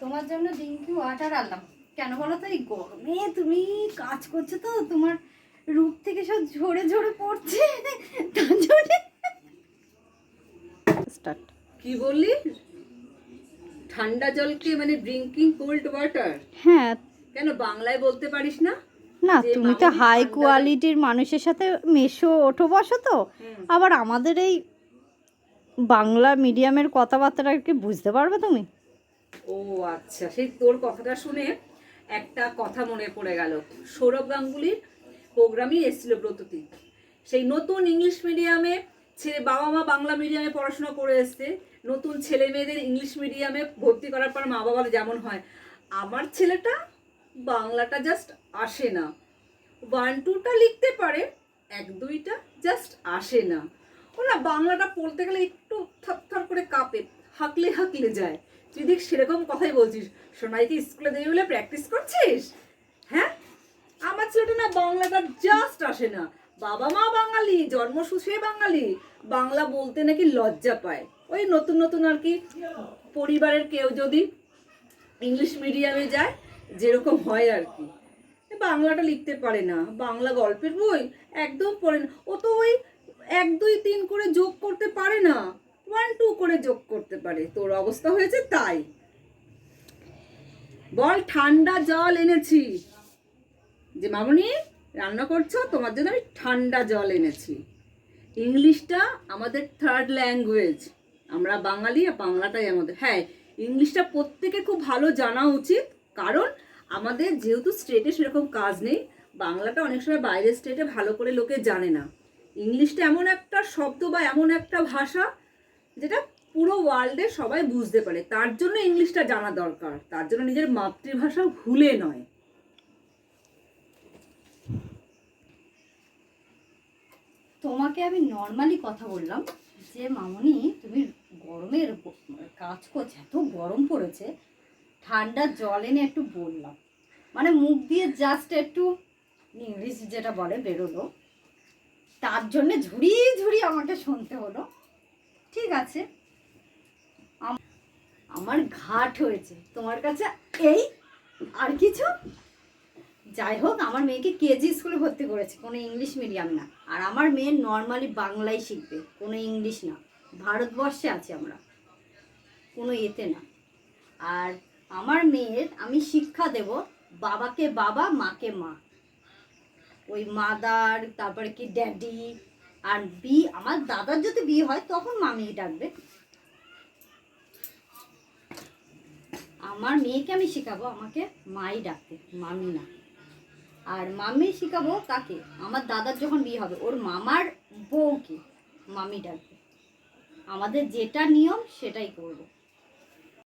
তোমার জন্য ডিঙ্কি ওয়াটার আনলাম কেন বলো তো? এই গরমে তুমি কাজ করছ তো তোমার রূপ থেকে সব ঝরে ঝরে পড়ছে। তার জন্য স্টার্ট কি বললি? ঠান্ডা জলকে মানে ড্রিঙ্কিং কোল্ড ওয়াটার হ্যাঁ। কেন বাংলায় বলতে পারিস না? না তুমি তো হাই কোয়ালিটির মানুষের সাথে মেশো ওঠো বসো তো। আবার আমাদের এই বাংলা মিডিয়ামের কথাবার্তাটা কি বুঝতে পারবে তুমি? ও আচ্ছা সেই তোর কথাটা শুনে একটা কথা মনে পড়ে গেল। সৌরভ গাঙ্গুলির প্রোগ্রামই এসেছিল ব্রততী। সেই নতুন ইংলিশ মিডিয়ামে ছেলে বাবা মা বাংলা মিডিয়ামে পড়াশোনা করে এসছে। নতুন ছেলে মেয়েদের ইংলিশ মিডিয়ামে ভর্তি করার পর মা বাবার যেমন হয়, আমার ছেলেটা বাংলাটা জাস্ট আসে না। ওয়ান টুটা লিখতে পারে, এক, দুইটা জাস্ট আসে না। ও না বাংলাটা পড়তে গেলে একটু থর করে কাঁপে। হাঁকলে হাঁকলে যায়। তুই দেখ সেরকম কথাই বলছিস। সোনাইকে স্কুলে দেবে বলে প্র্যাকটিস করছিস? হ্যাঁ? আমার ছেলেটা না বাংলাটা জাস্ট আসে না। বাবা মা বাঙালি জন্ম জন্মসূত্রে বাঙালি। বাংলা বলতে নাকি লজ্জা পায়। ওই নতুন নতুন আর কি পরিবারের কেউ যদি ইংলিশ মিডিয়ামে যায়, যেরকম হয় আর কি। বাংলাটা লিখতে পারে না। বাংলা গল্পের বই একদম পড়ে না। ও তো ওই এক, দুই, তিন করে যোগ করতে পারে না। ওয়ান টু করে যোগ করতে পারে। তোর অবস্থা হয়েছে তাই। বল, ঠান্ডা জল এনেছি। যে মামনি, রান্না করছ? তোমার জন্য আমি ঠান্ডা জল এনেছি। ইংলিশটা আমাদের থার্ড ল্যাঙ্গুয়েজ আমরা বাঙালি আর বাংলাটাই আমাদের। হ্যাঁ ইংলিশটা প্রত্যেকে খুব ভালো জানা উচিত। কারণ আমাদের যেহেতু স্টেটে সেরকম কাজ নেই, বাংলাটা অনেক সময় বাইরের স্টেটে ভালো করে লোকে জানে না। ইংলিশটা এমন একটা শব্দ বা এমন একটা ভাষা যেটা পুরো ওয়ার্ল্ডে সবাই বুঝতে পারে। তার জন্য ইংলিশটা জানা দরকার। তার জন্য নিজের মাতৃভাষা ভুলে নয়। তোমাকে আমি নর্মালি কথা বললাম যে, মামনি, তুমি গরমের কাজ করছ, এত গরম পড়েছে, ঠান্ডা জল এনে একটু বললাম। মানে মুখ দিয়ে জাস্ট একটু ইংলিশ যেটা বলে, বেরোলো। তার জন্য ঝুড়ি ঝুড়ি আমাকে শুনতে হলো। ঠিক আছে। আম- আমার ঘাট হয়েছে। তোমার কাছে এই আর কিছু? যাই হোক, আমার মেয়েকে কেজি স্কুলে ভর্তি করেছে, কোনো ইংলিশ মিডিয়াম না। আর আমার মেয়ে নর্মালি বাংলাই শিখবে, কোনো ইংলিশ না। ভারতবর্ষে আছি আমরা, কোনো এতে না। আর আমার মেয়ের আমি শিক্ষা দেব বাবাকে বাবা, মাকে মা। ওই মাদার, তারপরে কি ড্যাডি আর বি, আমার দাদার যদি বিয়ে হয়, তখন মামি ডাকবে। আমার মেয়েকে আমি শেখাবো, আমাকে মাই ডাকতে, মামি না। আর মামি শেখাবো তাকে আমার দাদার যখন বিয়ে হবে, ওর মামার বউকে মামি ডাকবে। আমাদের যেটা নিয়ম, সেটাই করব।